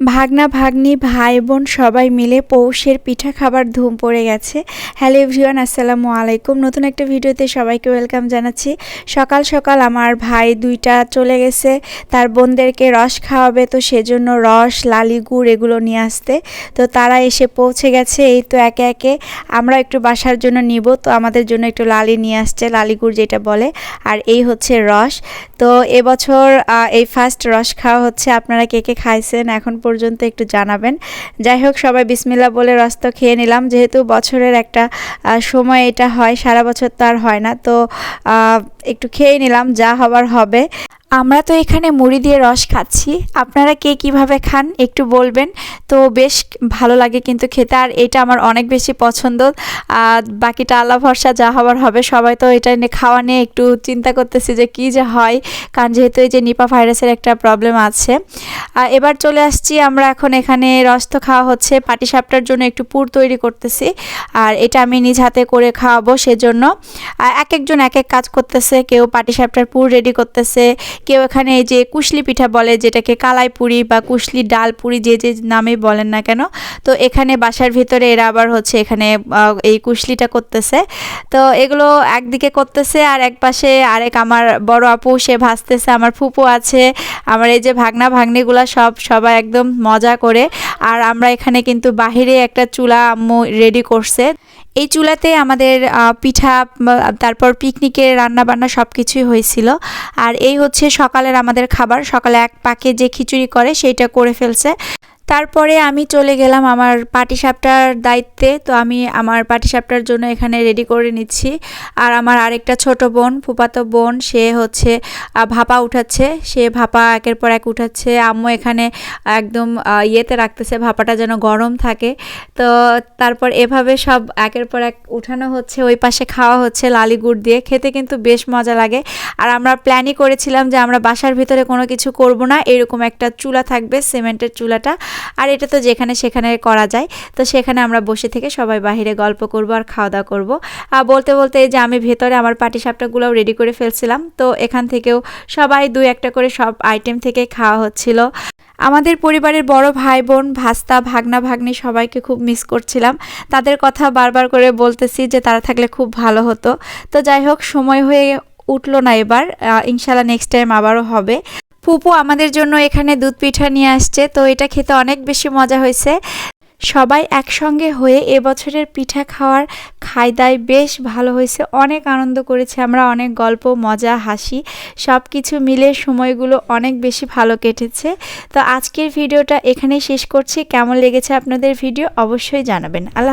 ভাগনা, ভাগ্নি, ভাই, বোন সবাই মিলে পৌষের পিঠা খাবার ধুম পড়ে গেছে। হ্যালো এভরিওয়ান, আসসালামু আলাইকুম। নতুন একটা ভিডিওতে সবাইকে ওয়েলকাম জানাচ্ছি। সকাল সকাল আমার ভাই দুইটা চলে গেছে। তার বোনদেরকে রস খাওয়াবে, তো সেজন্য রস, লালি গুড় এগুলো নিয়ে আসতে। তো তারা এসে পৌঁছে গেছে, এই তো একে একে। আমরা একটু বাসার জন্য নিব, তো আমাদের জন্য একটু লালি নিয়ে আসছে, লালি গুড় যেটা বলে। আর এই হচ্ছে রস। তো এবছর এই ফার্স্ট রস খাওয়া হচ্ছে। আপনারা কে কে খাইছেন? এখন পর্যন্ত একটু জানাবেন। যাই হোক, সবাই বিসমিল্লা বলে রস্ত খেয়ে নিলাম। যেহেতু বছরের একটা সময় এটা হয়, সারা বছর তো আর হয় না, তো একটু খেয়ে নিলাম, যা হবার হবে। আমরা তো এখানে মুড়ি দিয়ে রস খাচ্ছি। আপনারা কে কীভাবে খান একটু বলবেন? তো বেশ ভালো লাগে কিন্তু খেতে, আর এটা আমার অনেক বেশি পছন্দ। আর বাকিটা আল্লাহ ভরসা, যা হবার হবে, সবাই তো এটা নিয়ে খাওয়া নিয়ে একটু চিন্তা করতেছি যে কি যে হয়, কারণ যেহেতু এই যে নিপা ভাইরাসের একটা প্রবলেম আছে। এবার চলে আসছি, আমরা এখন এখানে রস তো খাওয়া হচ্ছে পাটিসাপটার জন্য একটু পুর তৈরি করতেছি। আর এটা আমি নিজ হাতে করে খাওয়াবো সেজন্য। এক একজন এক এক কাজ করতেছে, কেউ পাটিসাপটার পুর রেডি করতেছে কেউ এখানে এই যে কুশলি পিঠা বলে, যেটাকে কালাই পুরি বা কুশলি ডাল পুরি যে যে নামে বলেন না কেন, তো এখানে বাসার ভিতরে এরা আবার হচ্ছে এখানে এই কুশলিটা করতেছে। তো এগুলো একদিকে করতেছে আর এক পাশে আরেক আমার বড় আপু, সে ভাসতেছে আমার ফুপু আছে, আমার এই যে ভাগনা ভাগ্নিগুলা সব, সবাই একদম মজা করে। আর আমরা এখানে কিন্তু বাহিরে একটা চুলা আম্মু রেডি করছে। এই চুলাতে আমাদের পিঠা তারপর পিকনিকের রান্না বান্না সব কিছুই হয়েছিল। আর এই হচ্ছে সকালের আমাদের খাবার। সকালে এক পাকে যে খিচুড়ি করে, সেইটা করে ফেলছে। তারপরে আমি চলে গেলাম আমার পাটিসাপটার দায়িত্বে। তো আমি আমার পাটিসাপটার জন্য এখানে রেডি করে নিচ্ছি। আর আমার আরেকটা ছোট বোন, ফুপাতো বোন, সে হচ্ছে ভাপা উঠাচ্ছে। সে ভাপা একের পর এক উঠাচ্ছে। আম্মু এখানে একদম ইয়েতে রাখতেছে, ভাপাটা যেন গরম থাকে। তো তারপর এভাবে সব একের পর এক উঠানো হচ্ছে। ওই পাশে খাওয়া হচ্ছে লালি গুড় দিয়ে। খেতে কিন্তু বেশ মজা লাগে। আর আমরা প্ল্যানই করেছিলাম যে আমরা বাসার ভিতরে কোনো কিছু করব না। এরকম একটা চুলা থাকবে, সিমেন্টের চুলাটা। আর এটা তো যেখানে সেখানে করা যায়। তো সেখানে আমরা বসে থেকে সবাই বাইরে গল্প করব আর খাওয়া দাওয়া করব। আর বলতে বলতে যে আমি ভেতরে আমার পাটিসাপটাগুলোও রেডি করে ফেলছিলাম। তো এখান থেকেও সবাই দুই একটা করে সব আইটেম থেকে খাওয়া হচ্ছিল। আমাদের পরিবারের বড় ভাই বোন ভাস্তা, ভাগনা, ভাগ্নি সবাইকে খুব মিস করছিলাম। তাদের কথা বারবার করে বলতেছি যে তারা থাকলে খুব ভালো হতো। তো যাই হোক, সময় হয়ে উঠল না এবার। ইনশাল্লাহ নেক্সট টাইম আবারও হবে। ফুপু আমাদের জন্য এখানে দুধ পিঠা নিয়ে আসছে, তো এটা খেতে অনেক বেশি মজা হয়েছে। সবাই একসঙ্গে হয়ে এবছরের পিঠা খাওয়ার খায়দায় বেশ ভালো হয়েছে, অনেক আনন্দ করেছে আমরা, অনেক গল্প, মজা, হাসি সব কিছু মিলে সময়গুলো অনেক বেশি ভালো কেটেছে। তো আজকের ভিডিওটা এখানেই শেষ করছি, কেমন লেগেছে আপনাদের ভিডিও অবশ্যই জানাবেন। আল্লাহ